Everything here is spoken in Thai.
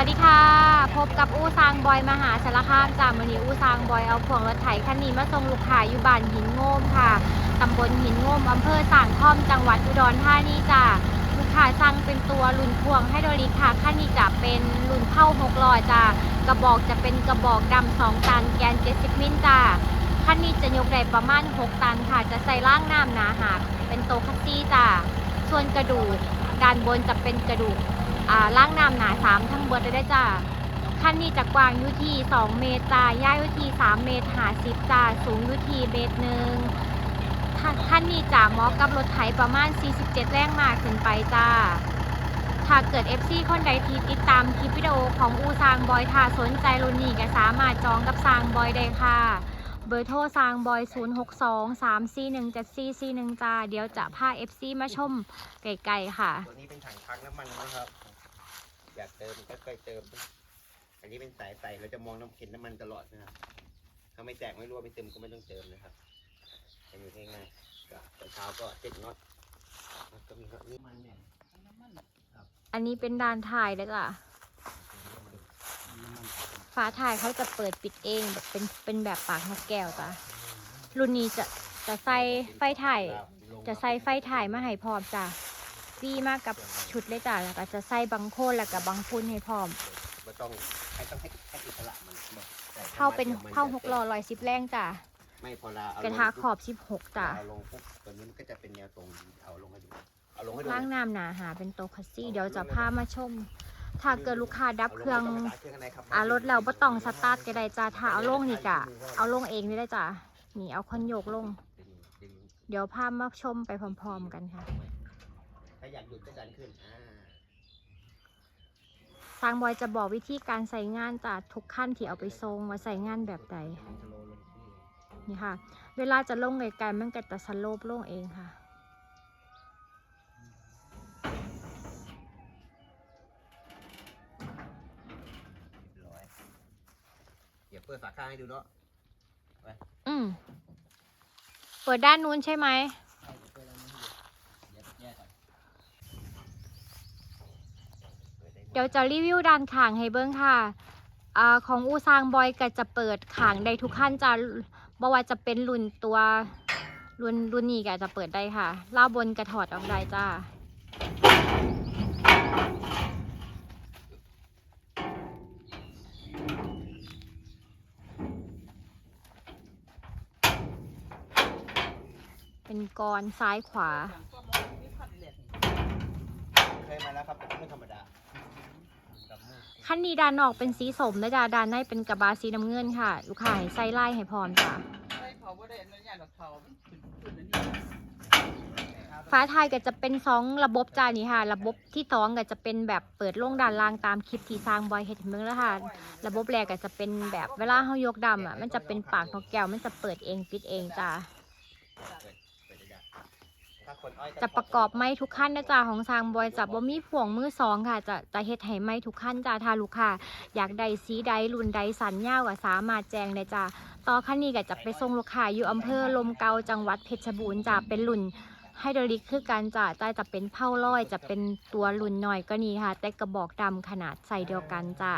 วัสดีค่ะ พบกับอู้ซางบอยมหาสารคามจากมือนี้อู้ซางบอยเอาพวงรถไถคันนี้มาส่งลูกค้าอยู่บ้านหินโง่มค่ะตำบลหินโง่มอำเภอสางท่อมจังหวัดอุดรธานีจ้าลูกค้าสั่งเป็นตัวรุ่นพวงไฮโดรลิค่ะคันนี้จะเป็นรุ่นเท่า6ล้อจ้ากระบอกจะเป็นกระบอกดำ2ตันแกน70มิลจ้าคันนี้จะยกได้ประมาณ6ตันค่ะ จะใส่ล่างน้ำหนาหาบเป็นโตคัสซี่จ้าส่วนกระดูกด้านบนจะเป็นกระดูก อ่าล่างน้ำหนาสามทั้งเบิดเลยได้จ้าขั้นนี้จะกว้างอยู่ที่ 2 เมตรจ้าย่ายอยู่ที่ 3 เมตรหาสิบจ้าสูงอยู่ที่เมตรหนึ่งขั้นนี้จะเหมาะกับรถไถประมาณ 47 แรงมาขึ้นไปจ้าถ้าเกิด FC คนใดที่ติดตามคลิปวิดีโอของอูซางบอยถ้าสนใจรุ่นนี้ก็สามารถจองกับซางบอยได้ค่ะ เบอร์โทรซางบอย 062 341 7441 จ้า เดี๋ยวจะพา FC มาชมไกลๆค่ะ ตัวนี้เป็นถังพักน้ำมันนะครับ อยากเติมก็ค่อยเติม อันนี้เป็นสายใส่เราจะมองน้ำเข็นน้ำมันตลอดนะครับ ถ้าไม่แตกไม่รั่วไม่เติมก็ไม่ต้องเติมนะครับอันนี้ง่ายๆก็ตอนเช้าก็เจ็ดน็อตแล้วก็มีน็อตนี้มันเนี่ยอันนี้เป็นด้านถ่ายเลยจ้ะฝาถ่ายเขาจะเปิดปิดเองแบบเป็นเป็นแบบปากนกแก้วจ้ะรุ่นนี้จะจะใส่ไฟถ่าย จะใส่ไฟถ่ายมาให้พร้อมจ้ะ ฟรีมากกับชุดเลยจ้ะแล้วก็จะใส่บังโคนแล้วก็บังพุนให้พร้อมก็ต้องให้ต้องให้ให้อิสระมันแต่เข้าเป็นเข้าหกล้อลอยสิบแรงจ้ะไม่พอเราเอากระทะขอบสิบหกจ้ะเอาลงปุ๊บตัวนี้มันก็จะเป็นแนวตรงเอาลงให้ดูเอาลงให้ดูล้างน้ำหนาหาเป็นโตวคัสซี่เดี๋ยวจะพามาชม ถ้าเกิดลูกค้าดับเครื่อง อ่ารถเราบ่ต้องสตาร์ทก็ได้จ้าถ้าเอาลงนี่กะ เอาลงเองนี่ได้จ้ะนี่เอาคอนโยกลง เดี๋ยวพามาชมไปพร้อมๆกันค่ะถ้าอยากหยุดก็ดันขึ้นอ่าทางบอยจะบอกวิธีการใส่งานจากทุกขั้นที่เอาไปทรงว่าใส่งานแบบใดมันจะโลลงที่นี่ค่ะ เวลาจะลงไกลๆมันก็จะสโลปลงเองค่ะร้อยเดี๋ยวเปิดฝาข้างให้ดูเนาะอืมเปิดด้านนู้นใช่ไหม เดี๋ยวแยกก่อน เดี๋ยวจะรีวิวด้านข้างให้เบิ้งค่ะอ่าของอูซางบอยก็จะเปิดข้างได้ทุกขั้นจะบ่ว่าจะเป็นรุ่นตัวรุ่นรุ่นนี้ก็จะเปิดได้ค่ะล่าบนกระถอดออกได้จ้าเป็นกรซ้ายขวา เคยมาแล้วครับแต่ไม่ธรรมดา ขั้นนี้ด้านนอกเป็นสีสมนะจ๊ะด้านในเป็นกระบาสีน้ำเงินค่ะ ลูกค้าให้ใส่ไล่ให้พร้อมจ้ะเขาบ่ได้อนุญาตหรอกเขามันขึ้นขึ้นอันนี้ฟ้าไทยก็จะเป็นสองระบบจ้านี่ค่ะ ระบบที่สองก็จะเป็นแบบเปิดลงด้านล่างตามคลิปที่สร้างบอยเห็ดเมืองแล้วค่ะ ระบบแรกก็จะเป็นแบบเวลาเฮายกดำอะ มันจะเป็นปากนกแก้วมันจะเปิดเองปิดเองจ้า จะประกอบไม้ทุกขั้นนะจ๊ะของสร้างบอยจะบ่มีพ่วงมือสองค่ะ จะจะเฮ็ดให้ไม้ทุกขั้นจ้าถ้าลูกค้าอยากได้สีใดรุ่นใดสันยาวก็สามารถแจ้งได้จ้าต่อขั้นนี้ก็จะไปส่งลูกค้าอยู่อำเภอลมเกาจังหวัดเพชรบูรณ์จ้าเป็นรุ่นไฮดรอลิกคือการจ้าใต้จะเป็นเผาลอย จะเป็นตัวรุ่นหน่อยก็นี่ค่ะ แต่กระบอกดำขนาดใส่เดียวกันจ้า